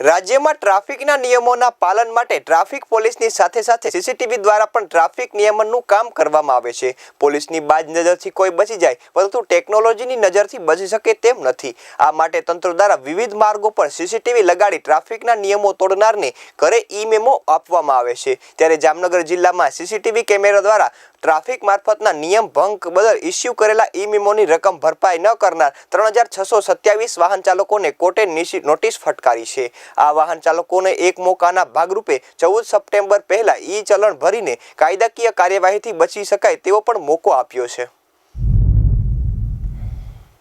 રાજ્યમાં ટ્રાફિકના નિયમોના પાલન માટે ટ્રાફિક પોલીસની સાથે સાથે સીસીટીવી દ્વારા પણ ટ્રાફિક નિયમનનું કામ કરવામાં આવે છે. પોલીસની બાજ નજરથી કોઈ બચી જાય, પરંતુ ટેકનોલોજીની નજરથી બચી શકે તેમ નથી. આ માટે તંત્ર દ્વારા વિવિધ માર્ગો પર સીસીટીવી લગાડી ટ્રાફિકના નિયમો તોડનારને ઘરે ઈ મેમો આપવામાં આવે છે. ત્યારે જામનગર જિલ્લામાં સીસીટીવી કેમેરા દ્વારા ટ્રાફિક મારફતના નિયમ ભંગ બદલ ઇસ્યુ કરેલા ઈ મેમોની રકમ ભરપાઈ ન કરનાર ત્રણ હજાર છસો સત્યાવીસ વાહન ચાલકોને કોર્ટે નોટિસ ફટકારી છે. આ વાહન ચાલકોને એક મોકાના ભાગરૂપે ચૌદ સપ્ટેમ્બર પહેલા ઈ ચલણ ભરીને કાયદાકીય કાર્યવાહીથી બચી શકાય તેવો પણ મોકો આપ્યો છે.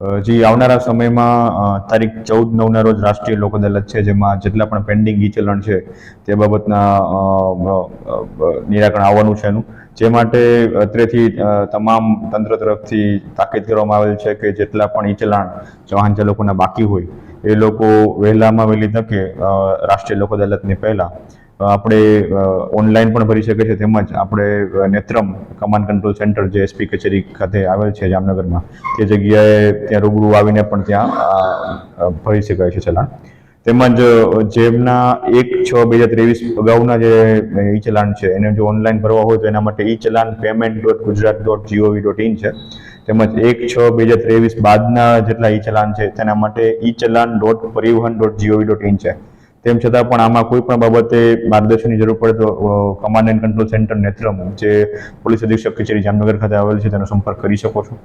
જી આવનારા સમયમાં તારીખ ચૌદ નવના રોજ રાષ્ટ્રીય લોક અદાલત છે, જેમાં જેટલા પણ પેન્ડિંગ ઈ ચલણ છે, તે બાબતના નિરાકરણ આવવાનું છે એનું. જે માટે અત્રેથી તમામ તંત્ર તરફથી તાકીદ કરવામાં આવેલ છે કે જેટલા પણ ઈ ચલણ વાહન ચાલકોના બાકી હોય, એ લોકો વહેલામાં વહેલી તકે રાષ્ટ્રીય લોક અદાલતની પહેલા આપણે ઓનલાઈન પણ ભરી શકે છે તેમજ આપણે નેત્રમ કમાન્ડ કંટ્રોલ સેન્ટર જે એસપી કચેરી ખાતે આવેલ છે જામનગરમાં, તે જગ્યાએ ત્યાં રૂબરૂ આવીને પણ ત્યાં ભરી શકાય છે ચલણ. તેમજ જેમના એક છ બે હજાર ત્રેવીસ અગાઉના જે ઈ ચલાણ છે, એને જો ઓનલાઈન ભરવા હોય તો એના માટે e challan payment dot Gujarat dot GOV dot in છે. તેમજ એક છ બે હજાર ત્રેવીસ બાદના જેટલા ઈ ચલાણ છે, તેના માટે e challan dot Parivahan dot GOV dot in છે. તેમ છતાં પણ આમાં કોઈ પણ બાબતે માર્ગદર્શનની જરૂર પડે તો command and control centre Netram, જે પોલીસ અધિક્ષક કચેરી જામનગર ખાતે આવેલ છે, તેનો સંપર્ક કરી શકો છો.